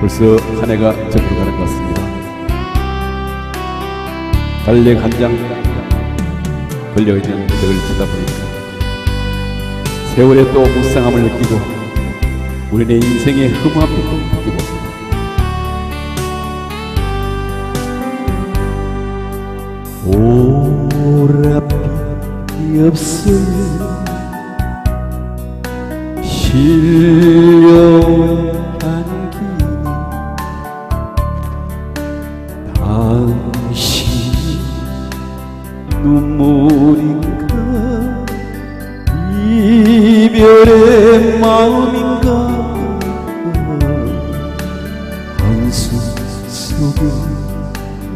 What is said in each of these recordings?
벌써 한 해가 저으로 가는 것 같습니다. 달력 한 장 걸려있는 그들을 보다 보니까 세월의 또 무쌍함을 느끼고 우리네 인생의 흠함도 느끼고 오랏빛이 없을 실려 당신 눈물인가? 이별의 마음인가? 한숨 속에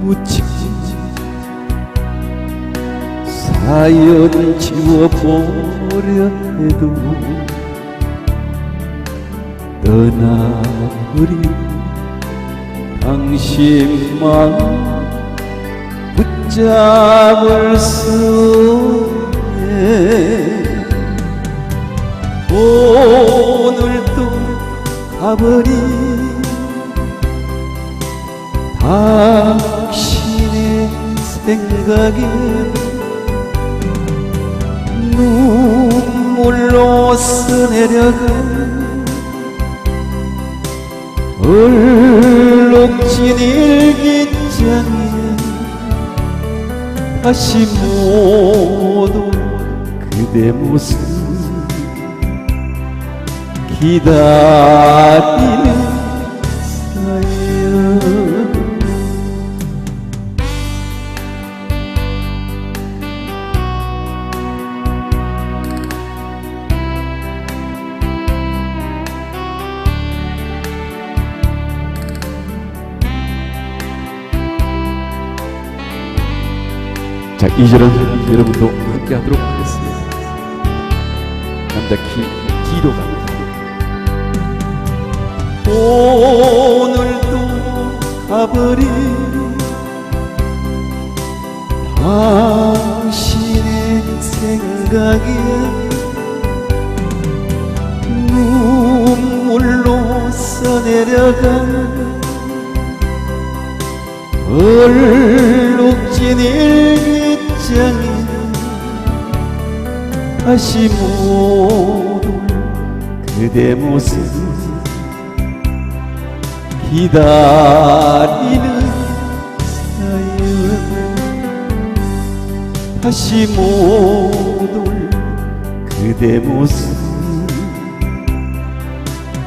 묻힌 사연 지워보려 해도. 떠나버린 당신 마음 붙잡을 수 없네 오늘도 가버린 당신의 생각에 눈물로 써내려간 얼 룩진 일기장에 다시 모두 그대 모습 기다리는 자, 2절은 여러분도 함께 하도록 하겠습니다. 남자 키, 기로 갑니다. 오늘도 가버린 당신의 생각에 눈물로 써내려간 얼룩진 일기 다시 모두 그대 모습 기다리는 사연 다시 모두 그대 모습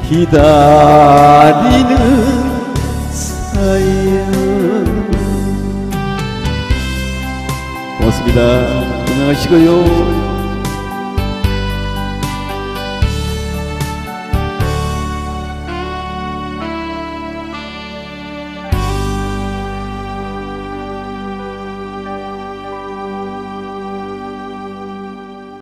기다리는 사연 고맙습니다. 건강하시고요.